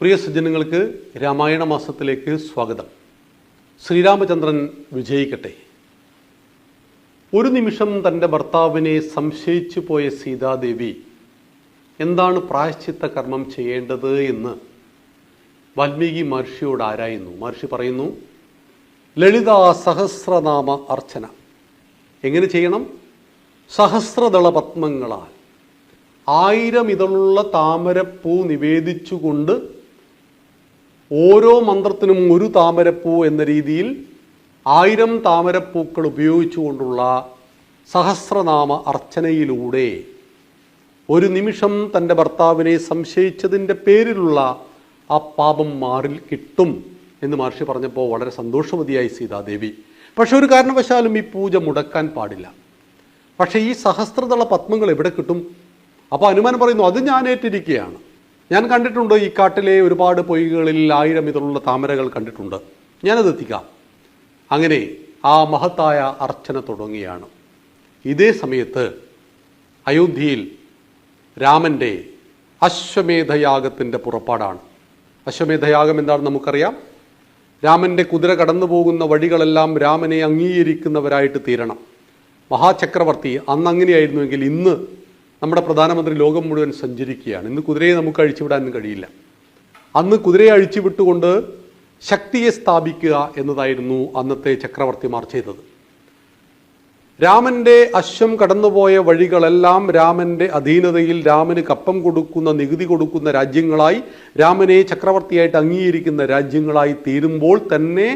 പ്രിയ സജ്ജനങ്ങൾക്ക് രാമായണ മാസത്തിലേക്ക് സ്വാഗതം. ശ്രീരാമചന്ദ്രൻ വിജയിക്കട്ടെ. ഒരു നിമിഷം തന്റെ ഭർത്താവിനെ സംശയിച്ചു പോയ സീതാദേവി എന്താണ് പ്രായശ്ചിത്ത കർമ്മം ചെയ്യേണ്ടത് എന്ന് വാൽമീകി മഹർഷിയോട് ആരായുന്നു? മഹർഷി പറയുന്നു ലളിത സഹസ്രനാമ അർച്ചന. എങ്ങനെ ചെയ്യണം? സഹസ്രദള പത്മങ്ങളാൽ ആയിരം ഇതളുള്ള താമരപ്പൂ നിവേദിച്ചുകൊണ്ട് ഓരോ മന്ത്രത്തിനും ഒരു താമരപ്പൂ എന്ന രീതിയിൽ ആയിരം താമരപ്പൂക്കൾ ഉപയോഗിച്ചുകൊണ്ടുള്ള സഹസ്രനാമ അർച്ചനയിലൂടെ ഒരു നിമിഷം തന്റെ ഭർത്താവിനെ സംശയിച്ചതിന്റെ പേരിലുള്ള ആ പാപം മാറിൽ കിട്ടും എന്ന് മഹർഷി പറഞ്ഞപ്പോൾ വളരെ സന്തോഷവതിയായി സീതാദേവി. പക്ഷെ ഒരു കാരണവശാലും ഈ പൂജ മുടക്കാൻ പാടില്ല. പക്ഷേ ഈ സഹസ്രതള പത്മങ്ങൾ എവിടെ കിട്ടും? അപ്പോൾ അനുമാനം പറയുന്നു അത് ഞാൻ ഏറ്റിരിക്കുകയാണ് ഞാൻ കണ്ടിട്ടുണ്ട് ഈ കാട്ടിലെ ഒരുപാട് പൊയ്കളിൽ ആയിരം ഇതിലുള്ള താമരകൾ കണ്ടിട്ടുണ്ട്. ഞാനത് എത്തിക്കാം. അങ്ങനെ ആ മഹത്തായ അർച്ചന തുടങ്ങിയാണ്. ഇതേ സമയത്ത് അയോധ്യയിൽ രാമന്റെ അശ്വമേധയാഗത്തിന്റെ പുറപ്പാടാണ്. അശ്വമേധയാഗം എന്താണെന്ന് നമുക്കറിയാം? രാമന്റെ കുതിര കടന്നു പോകുന്ന വഴികളെല്ലാം രാമനെ അംഗീകരിക്കുന്നവരായിട്ട് തീരണം. മഹാചക്രവർത്തി അന്ന് അങ്ങനെയായിരുന്നുവെങ്കിൽ ഇന്ന് നമ്മുടെ പ്രധാനമന്ത്രി ലോകം മുഴുവൻ സഞ്ചരിക്കുകയാണ്. ഇന്ന് കുതിരയെ നമുക്ക് അഴിച്ചുവിടാനും കഴിയില്ല. അന്ന് കുതിരയെ അഴിച്ചുവിട്ടുകൊണ്ട് ശക്തിയെ സ്ഥാപിക്കുക എന്നതായിരുന്നു അന്നത്തെ ചക്രവർത്തിമാർ ചെയ്തത്. രാമന്റെ അശ്വം കടന്നുപോയ വഴികളെല്ലാം രാമന്റെ അധീനതയിൽ രാമന് കപ്പം കൊടുക്കുന്ന നികുതി കൊടുക്കുന്ന രാജ്യങ്ങളായി രാമനെ ചക്രവർത്തിയായിട്ട് അംഗീകരിക്കുന്ന രാജ്യങ്ങളായി തീരുമ്പോൾ തന്നെ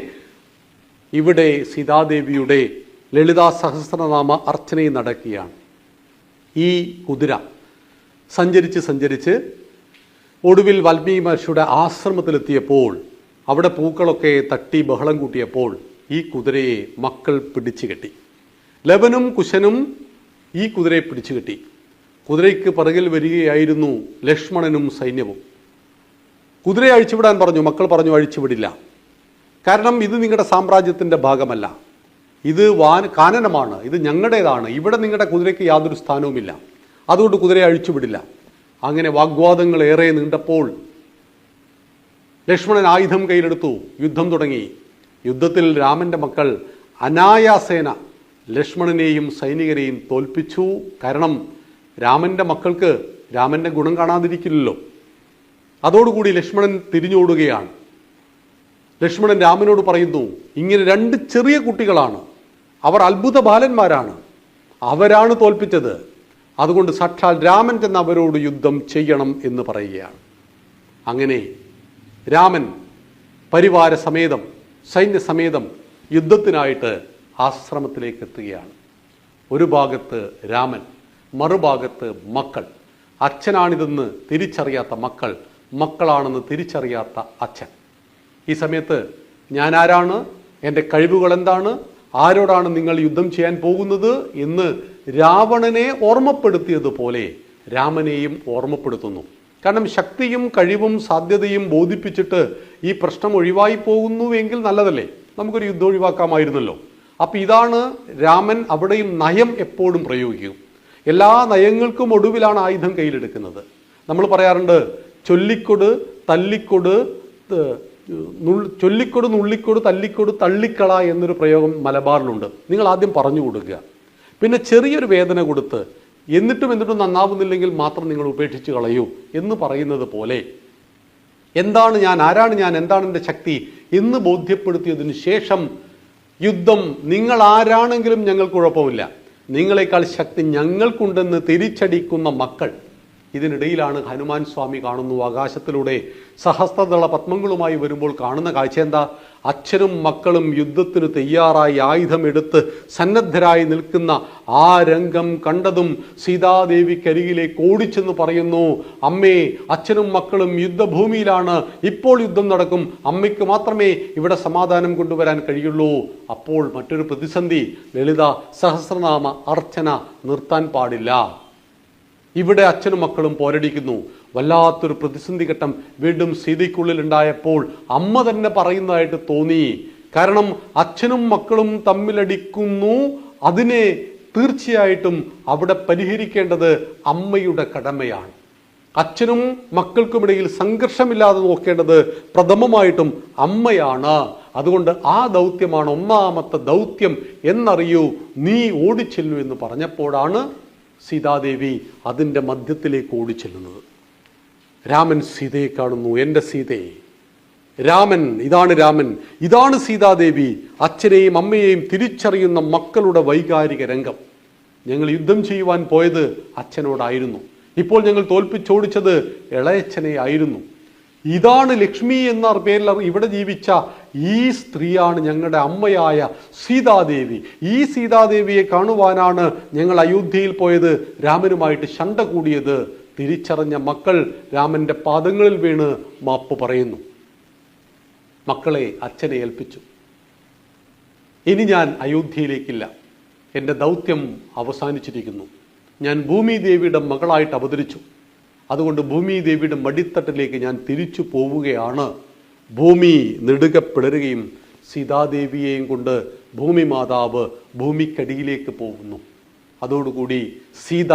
ഇവിടെ സീതാദേവിയുടെ ലളിതാ സഹസ്രനാമ അർച്ചനയും നടക്കുകയാണ്. ഈ കുതിര സഞ്ചരിച്ച് സഞ്ചരിച്ച് ഒടുവിൽ വാൽമീകി മഹർഷിയുടെ ആശ്രമത്തിലെത്തിയപ്പോൾ അവിടെ പൂക്കളൊക്കെ തട്ടി ബഹളം കൂട്ടിയപ്പോൾ ഈ കുതിരയെ മക്കൾ പിടിച്ചു കെട്ടി. ലബനും കുശനും ഈ കുതിരയെ പിടിച്ചു കെട്ടി. കുതിരയ്ക്ക് പിറകിൽ വരികയായിരുന്നു ലക്ഷ്മണനും സൈന്യവും. കുതിരയെ അഴിച്ചുവിടാൻ പറഞ്ഞു മക്കൾ പറഞ്ഞു അഴിച്ചുവിടില്ല. കാരണം ഇത് നിങ്ങളുടെ സാമ്രാജ്യത്തിന്റെ ഭാഗമല്ല. ഇത് വാൻ കാനനമാണ് ഇത് ഞങ്ങളുടേതാണ്. ഇവിടെ നിങ്ങളുടെ കുതിരയ്ക്ക് യാതൊരു സ്ഥാനവുമില്ല. അതുകൊണ്ട് കുതിരയെ അഴിച്ചുവിടില്ല അങ്ങനെ വാഗ്വാദങ്ങൾ ഏറെ നീണ്ടപ്പോൾ ലക്ഷ്മണൻ ആയുധം കയ്യിലെടുത്തു യുദ്ധം തുടങ്ങി. യുദ്ധത്തിൽ രാമന്റെ മക്കൾ അനായാസേന ലക്ഷ്മണനെയും സൈനികരെയും തോൽപ്പിച്ചു. കാരണം രാമന്റെ മക്കൾക്ക് രാമന്റെ ഗുണം കാണാതിരിക്കില്ലല്ലോ. അതോടുകൂടി ലക്ഷ്മണൻ തിരിഞ്ഞോടുകയാണ്. ലക്ഷ്മണൻ രാമനോട് പറയുന്നു ഇങ്ങനെ രണ്ട് ചെറിയ കുട്ടികളാണ്. അവർ അത്ഭുത ബാലന്മാരാണ് അവരാണ് തോൽപ്പിച്ചത്. അതുകൊണ്ട് സാക്ഷാൽ രാമൻ ചെന്ന് അവരോട് യുദ്ധം ചെയ്യണം എന്ന് പറയുകയാണ്. അങ്ങനെ രാമൻ പരിവാര സമേതം സൈന്യസമേതം യുദ്ധത്തിനായിട്ട് ആശ്രമത്തിലേക്ക് എത്തുകയാണ്. ഒരു ഭാഗത്ത് രാമൻ മറുഭാഗത്ത് മക്കൾ. അച്ഛനാണിതെന്ന് തിരിച്ചറിയാത്ത മക്കൾ മക്കളാണെന്ന് തിരിച്ചറിയാത്ത അച്ഛൻ. ഈ സമയത്ത് ഞാൻ ആരാണ് എന്റെ കഴിവുകൾ എന്താണ് ആരോടാണ് നിങ്ങൾ യുദ്ധം ചെയ്യാൻ പോകുന്നത് എന്ന് രാവണനെ ഓർമ്മപ്പെടുത്തിയതുപോലെ രാമനെയും ഓർമ്മപ്പെടുത്തുന്നു. കാരണം ശക്തിയും കഴിവും സാധ്യതയും ബോധിപ്പിച്ചിട്ട് ഈ പ്രശ്നം ഒഴിവായി പോകുന്നുവെങ്കിൽ നല്ലതല്ലേ? നമുക്കൊരു യുദ്ധം ഒഴിവാക്കാമായിരുന്നല്ലോ. അപ്പം ഇതാണ് രാമൻ അവിടെയും നയം എപ്പോഴും പ്രയോഗിക്കും. എല്ലാ നയങ്ങൾക്കും ഒടുവിലാണ് ആയുധം കയ്യിലെടുക്കുന്നത്. നമ്മൾ പറയാറുണ്ട് ചൊല്ലിക്കൊട് തല്ലിക്കൊട് ചൊല്ലിക്കൊട് നുള്ളിക്കൊട് തല്ലിക്കൊട് തള്ളിക്കള എന്നൊരു പ്രയോഗം മലബാറിലുണ്ട്. നിങ്ങൾ ആദ്യം പറഞ്ഞു കൊടുക്കുക. പിന്നെ ചെറിയൊരു വേദന കൊടുത്ത് എന്നിട്ടും എന്നിട്ടും നന്നാവുന്നില്ലെങ്കിൽ മാത്രം നിങ്ങൾ ഉപേക്ഷിച്ച് കളയൂ എന്ന് പറയുന്നത് പോലെ എന്താണ് ഞാൻ ആരാണ് ഞാൻ എന്താണ് എന്റെ ശക്തി എന്ന് ബോധ്യപ്പെടുത്തിയതിനു ശേഷം യുദ്ധം നിങ്ങൾ ആരാണെങ്കിലും ഞങ്ങൾക്ക് കുഴപ്പമില്ല. നിങ്ങളെക്കാൾ ശക്തി ഞങ്ങൾക്കുണ്ടെന്ന് തിരിച്ചടിക്കുന്ന മക്കൾ ഇതിനിടയിലാണ് ഹനുമാൻ സ്വാമി കാണുന്നു. ആകാശത്തിലൂടെ സഹസ്രദള പത്മങ്ങളുമായി വരുമ്പോൾ കാണുന്ന കാഴ്ച എന്താ? അച്ഛനും മക്കളും യുദ്ധത്തിന് തയ്യാറായി ആയുധമെടുത്ത് സന്നദ്ധരായി നിൽക്കുന്ന ആ രംഗം കണ്ടതും സീതാദേവിക്കരികിലേക്ക് ഓടിച്ചെന്ന് പറയുന്നു. അമ്മേ അച്ഛനും മക്കളും യുദ്ധഭൂമിയിലാണ്. ഇപ്പോൾ യുദ്ധം നടക്കും. അമ്മയ്ക്ക് മാത്രമേ ഇവിടെ സമാധാനം കൊണ്ടുവരാൻ കഴിയുള്ളൂ. അപ്പോൾ മറ്റൊരു പ്രതിസന്ധി. ലളിത സഹസ്രനാമ അർച്ചന നിർത്താൻ പാടില്ല. ഇവിടെ അച്ഛനും മക്കളും പോരടിക്കുന്നു. വല്ലാത്തൊരു പ്രതിസന്ധി ഘട്ടം വീണ്ടും സീതയ്ക്കുള്ളിൽ ഉണ്ടായപ്പോൾ അമ്മ തന്നെ പറയുന്നതായിട്ട് തോന്നി. കാരണം അച്ഛനും മക്കളും തമ്മിലടിക്കുന്നു. അതിനെ തീർച്ചയായിട്ടും അവിടെ പരിഹരിക്കേണ്ടത് അമ്മയുടെ കടമയാണ്. അച്ഛനും മക്കൾക്കുമിടയിൽ സംഘർഷമില്ലാതെ നോക്കേണ്ടത് പ്രഥമമായിട്ടും അമ്മയാണ്. അതുകൊണ്ട് ആ ദൗത്യമാണ് ഒന്നാമത്തെ ദൗത്യം എന്നറിയൂ. നീ ഓടിച്ചെല്ലു എന്ന് പറഞ്ഞപ്പോഴാണ് സീതാദേവി അതിന്റെ മധ്യത്തിലേക്ക് ഓടിച്ചെല്ലുന്നത്. രാമൻ സീതയെ കാണുന്നു. എന്റെ സീതയെ രാമൻ ഇതാണ് രാമൻ. ഇതാണ് സീതാദേവി അച്ഛനെയും അമ്മയെയും തിരിച്ചറിയുന്ന മക്കളുടെ വൈകാരിക രംഗം. ഞങ്ങൾ യുദ്ധം ചെയ്യുവാൻ പോയത് അച്ഛനോടായിരുന്നു. ഇപ്പോൾ ഞങ്ങൾ തോൽപ്പിച്ചോടിച്ചത് ഇളയച്ഛനെ ആയിരുന്നു ഇതാണ് ലക്ഷ്മി എന്ന പേരിൽ ഇവിടെ ജീവിച്ച ഈ സ്ത്രീയാണ് ഞങ്ങളുടെ അമ്മയായ സീതാദേവി. ഈ സീതാദേവിയെ കാണുവാനാണ് ഞങ്ങൾ അയോധ്യയിൽ പോയത്. രാമനുമായിട്ട് ശണ്ട കൂടിയത്. തിരിച്ചറിഞ്ഞ മക്കൾ രാമന്റെ പാദങ്ങളിൽ വീണ് മാപ്പ് പറയുന്നു. മക്കളെ അച്ഛനെ ഏൽപ്പിച്ചു. ഇനി ഞാൻ അയോധ്യയിലേക്കില്ല. എന്റെ ദൗത്യം അവസാനിച്ചിരിക്കുന്നു. ഞാൻ ഭൂമി ദേവിയുടെ മകളായിട്ട് അവതരിച്ചു. അതുകൊണ്ട് ഭൂമി ദേവിയുടെ മടിത്തട്ടിലേക്ക് ഞാൻ തിരിച്ചു പോവുകയാണ്. ഭൂമി നെടുക പിളരുകയും സീതാദേവിയെയും കൊണ്ട് ഭൂമി മാതാവ് ഭൂമിക്കടിയിലേക്ക് പോകുന്നു. അതോടുകൂടി സീത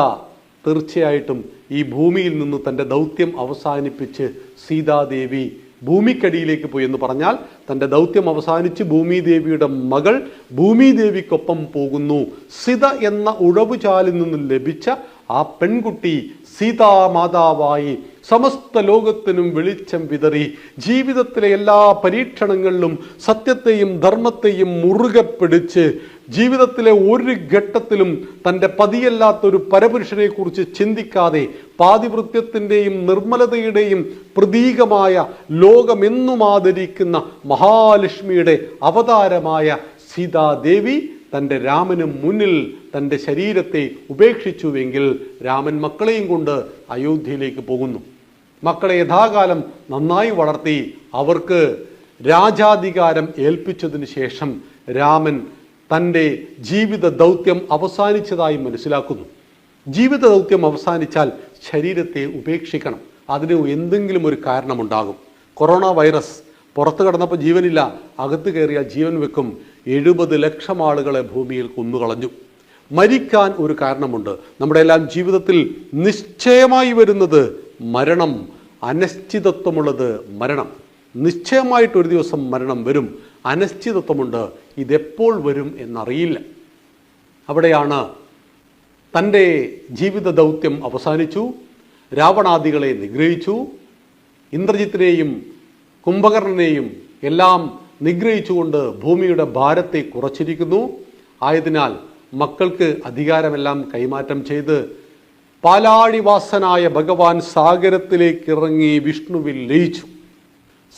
തീർച്ചയായിട്ടും ഈ ഭൂമിയിൽ നിന്ന് തന്റെ ദൗത്യം അവസാനിപ്പിച്ച് സീതാദേവി ഭൂമിക്കടിയിലേക്ക് പോയി എന്ന് പറഞ്ഞാൽ തന്റെ ദൗത്യം അവസാനിച്ച് ഭൂമിദേവിയുടെ മകൾ ഭൂമിദേവിക്കൊപ്പം പോകുന്നു. സിത എന്ന ഉഴവുചാലിൽ നിന്ന് ലഭിച്ച ആ പെൺകുട്ടി സീതാമാതാവായി സമസ്ത ലോകത്തിനും വെളിച്ചം വിതറി ജീവിതത്തിലെ എല്ലാ പരീക്ഷണങ്ങളിലും സത്യത്തെയും ധർമ്മത്തെയും മുറുകെ പിടിച്ച് ജീവിതത്തിലെ ഒരു ഘട്ടത്തിലും തന്റെ പതിയല്ലാത്തൊരു പരപുരുഷനെ കുറിച്ച് ചിന്തിക്കാതെ പാതിവൃത്യത്തിന്റെയും നിർമ്മലതയുടെയും പ്രതീകമായ ലോകമെന്നും ആദരിക്കുന്ന മഹാലക്ഷ്മിയുടെ അവതാരമായ സീതാദേവി തന്റെ രാമന് മുന്നിൽ തന്റെ ശരീരത്തെ ഉപേക്ഷിച്ചുവെങ്കിൽ രാമൻ മക്കളെയും കൊണ്ട് അയോധ്യയിലേക്ക് പോകുന്നു. മക്കളെ യഥാകാലം നന്നായി വളർത്തി അവർക്ക് രാജാധികാരം ഏൽപ്പിച്ചതിന് ശേഷം രാമൻ തന്റെ ജീവിത ദൗത്യം അവസാനിച്ചതായി മനസ്സിലാക്കുന്നു. ജീവിത ദൗത്യം അവസാനിച്ചാൽ ശരീരത്തെ ഉപേക്ഷിക്കണം. അതിന് എന്തെങ്കിലും ഒരു കാരണമുണ്ടാകും. കൊറോണ വൈറസ് പുറത്തു കടന്നപ്പോൾ ജീവനില്ല. അകത്ത് കയറിയാൽ ജീവൻ വെക്കും. എഴുപത് ലക്ഷം ആളുകളെ ഭൂമിയിൽ കൊന്നുകളഞ്ഞു. മരിക്കാൻ ഒരു കാരണമുണ്ട്. നമ്മുടെ എല്ലാം ജീവിതത്തിൽ നിശ്ചയമായി വരുന്നത് മരണം. അനിശ്ചിതത്വമുള്ളത് മരണം. നിശ്ചയമായിട്ട് ഒരു ദിവസം മരണം വരും. അനിശ്ചിതത്വമുണ്ട്. ഇതെപ്പോൾ വരും എന്നറിയില്ല. അവിടെയാണ് തന്റെ ജീവിത ദൗത്യം അവസാനിച്ചു. രാവണാദികളെ നിഗ്രഹിച്ചു. ഇന്ദ്രജിത്തിനെയും കുംഭകർണനെയും എല്ലാം നിഗ്രഹിച്ചുകൊണ്ട് ഭൂമിയുടെ ഭാരത്തെ കുറച്ചിരിക്കുന്നു. ആയതിനാൽ മക്കൾക്ക് അധികാരമെല്ലാം കൈമാറ്റം ചെയ്ത് പാലാഴിവാസനായ ഭഗവാൻ സാഗരത്തിലേക്ക് ഇറങ്ങി വിഷ്ണുവിൽ ലയിച്ചു.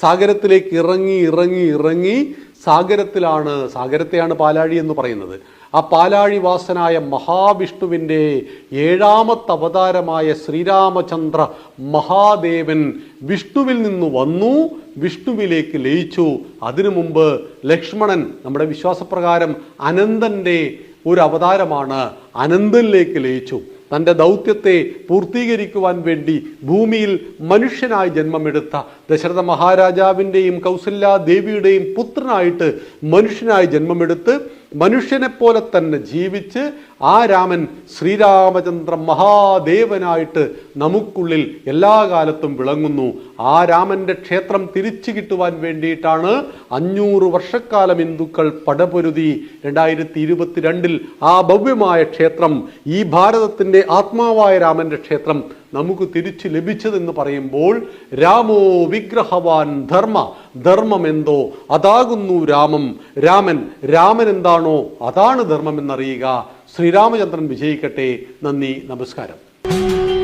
സാഗരത്തിലേക്ക് ഇറങ്ങി ഇറങ്ങി ഇറങ്ങി സാഗരത്തിലാണ് സാഗരത്തെയാണ് പാലാഴി എന്ന് പറയുന്നത്. ആ പാലാഴി വാസനായ മഹാവിഷ്ണുവിന്റെ ഏഴാമത്തെ അവതാരമായ ശ്രീരാമചന്ദ്ര മഹാദേവൻ വിഷ്ണുവിൽ നിന്ന് വന്നു വിഷ്ണുവിലേക്ക് ലയിച്ചു. അതിനു മുമ്പ് ലക്ഷ്മണൻ നമ്മുടെ വിശ്വാസപ്രകാരം അനന്തന്റെ ഒരു അവതാരമാണ് അനന്തനിലേക്ക് ലയിച്ചു. തന്റെ ദൗത്യത്തെ പൂർത്തീകരിക്കുവാൻ വേണ്ടി ഭൂമിയിൽ മനുഷ്യനായി ജന്മമെടുത്ത ദശരഥ മഹാരാജാവിന്റെയും കൗസല്യ ദേവിയുടെയും പുത്രനായിട്ട് മനുഷ്യനായി ജന്മമെടുത്ത് മനുഷ്യനെപ്പോലെ തന്നെ ജീവിച്ച് ആ രാമൻ ശ്രീരാമചന്ദ്ര മഹാദേവനായിട്ട് നമുക്കുള്ളിൽ എല്ലാ കാലത്തും വിളങ്ങുന്നു. ആ രാമന്റെ ക്ഷേത്രം തിരിച്ചു കിട്ടുവാൻ വേണ്ടിയിട്ടാണ് അഞ്ഞൂറ് വർഷക്കാലം ഹിന്ദുക്കൾ പടപൊരുതി രണ്ടായിരത്തി ഇരുപത്തിരണ്ടിൽ ആ ഭവ്യമായ ക്ഷേത്രം ഈ ഭാരതത്തിന്റെ ആത്മാവായ രാമന്റെ ക്ഷേത്രം നമുക്ക് തിരിച്ചു ലഭിച്ചതെന്ന് പറയുമ്പോൾ രാമോ വിഗ്രഹവാൻ ധർമ്മ. ധർമ്മം എന്തോ അതാകുന്നു രാമം. രാമൻ രാമൻ എന്താണോ അതാണ് ധർമ്മം എന്നറിയുക ശ്രീരാമചന്ദ്രൻ വിജയിക്കട്ടെ. നന്ദി നമസ്കാരം.